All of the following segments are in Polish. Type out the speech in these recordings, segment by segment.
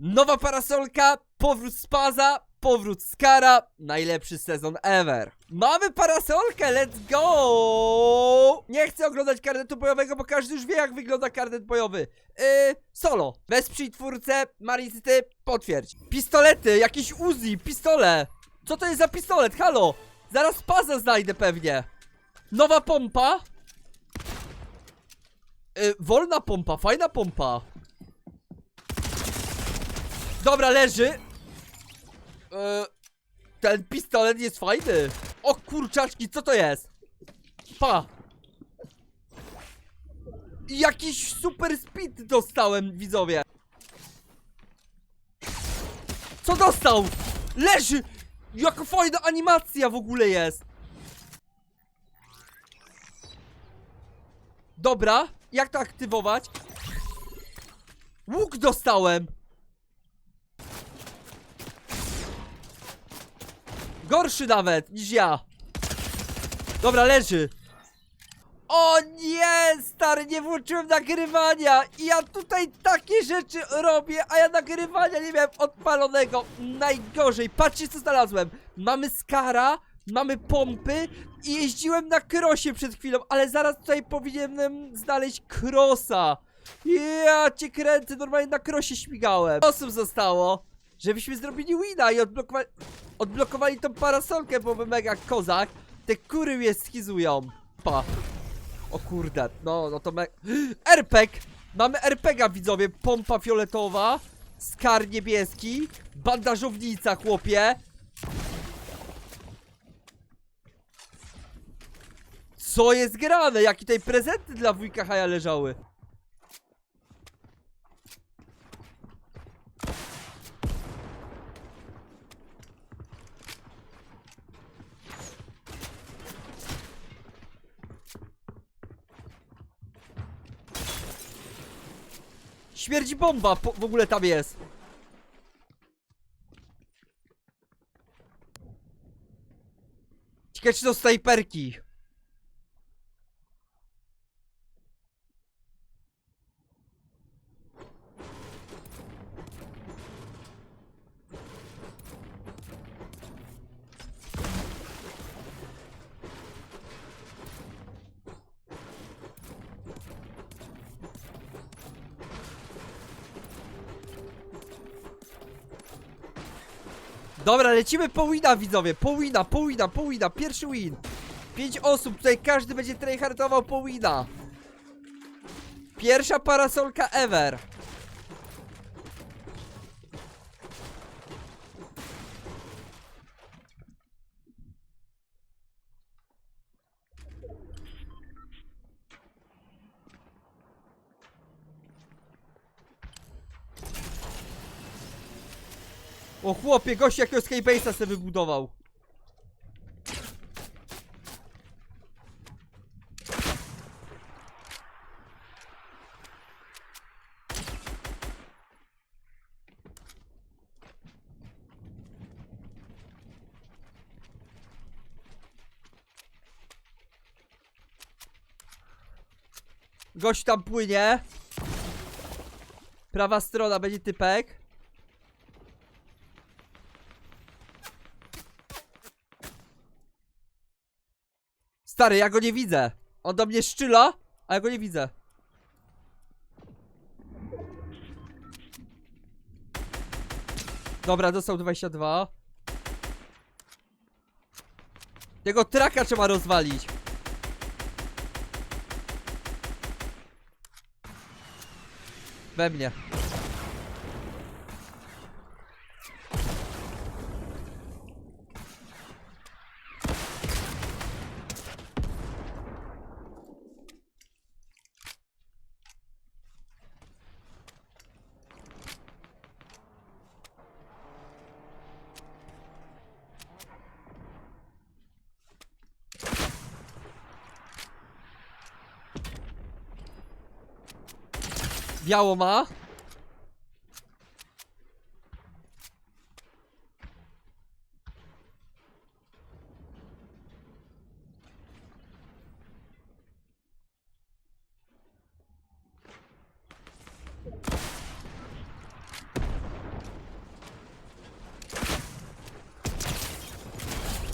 Nowa parasolka, powrót z Paza, powrót z Kara, najlepszy sezon ever. Mamy parasolkę, let's go! Nie chcę oglądać karnetu bojowego, bo każdy już wie jak wygląda karnet bojowy. Yy, solo. Wesprzyj twórcę, Maristy, potwierdź. Pistolety, jakieś Uzi, pistole. Co to jest za pistolet? Halo! Zaraz Paza znajdę pewnie. Nowa pompa. Yy, wolna pompa, fajna pompa. Dobra, leży. E, ten pistolet jest fajny. O kurczaczki, co to jest? Pa. Jakiś super speed dostałem, widzowie. Co dostał? Leży! Jaka fajna animacja w ogóle jest. Dobra, jak to aktywować? Łuk dostałem. Gorszy nawet niż ja. Dobra, leży. O nie, stary, nie włączyłem nagrywania. I ja tutaj takie rzeczy robię, a ja nagrywania nie miałem odpalonego. Najgorzej. Patrzcie, co znalazłem. Mamy skara, mamy pompy i jeździłem na krosie przed chwilą, ale zaraz tutaj powinienem znaleźć krosa. Ja cię kręcę, normalnie na krosie śmigałem. Osób zostało, żebyśmy zrobili wina i odblokowali, odblokowali tą parasolkę, bo by mega kozak. Te kury mnie schizują. Pa. O kurde, no, no to me... RPG! Mamy RPGa, widzowie, pompa fioletowa, skar niebieski, bandażownica, chłopie. Co jest grane? Jakie tutaj prezenty dla wujka Haja leżały? Śmierdzi bomba po, w ogóle tam jest. Ciekawe czy to snajperki. Dobra, lecimy po wina, widzowie. Po wina, po wina, po wina. Pierwszy win. Pięć osób, tutaj każdy będzie tryhardował po wina. Pierwsza parasolka ever. O chłopie, gość jakiego skybase'a sobie wybudował. Gość tam płynie. Prawa strona będzie typek. Stary, ja go nie widzę. On do mnie szczyla, a ja go nie widzę. Dobra, dostał 22. Tego traka trzeba rozwalić. We mnie. biało ma.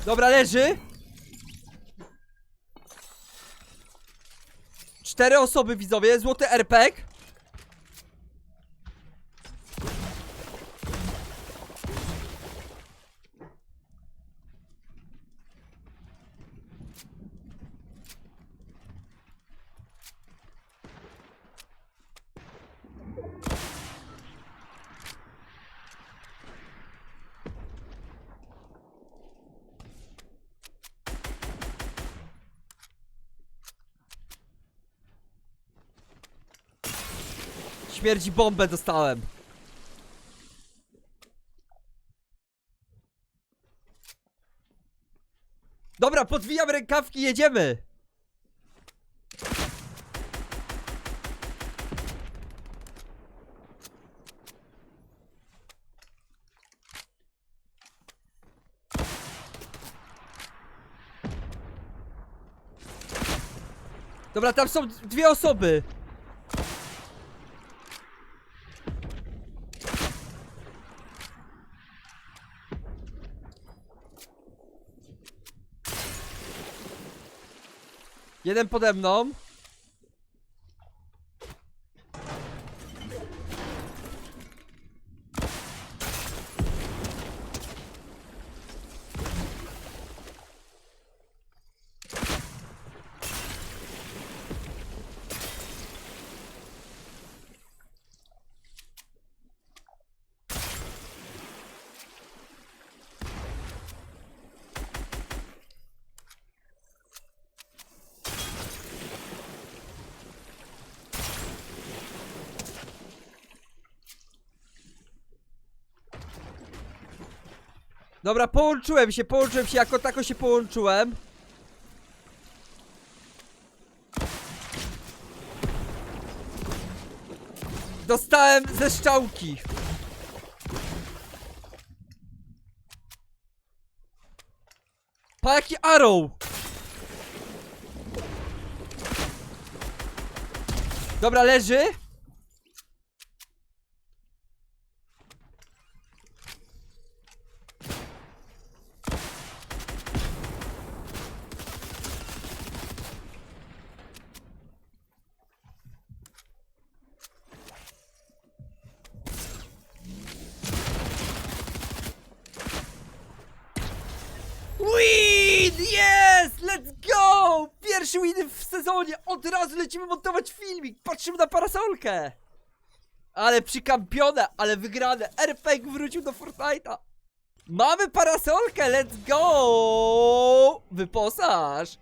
Dobra, leży Cztery osoby widzowie, złoty RPG Śmierdzi bombę dostałem. Dobra, podwijam rękawki, jedziemy. Dobra, tam są dwie osoby. Jeden pode mną. Dobra, połączyłem się, połączyłem się, jako tako się połączyłem. Dostałem ze strzałki. Pa jaki arrow! Dobra, leży. Yes! Let's go! Pierwszy win w sezonie! Od razu lecimy montować filmik! Patrzymy na parasolkę! Ale przykampione, ale wygrane! RPG wrócił do Fortnite'a! Mamy parasolkę! Let's go! Wyposaż!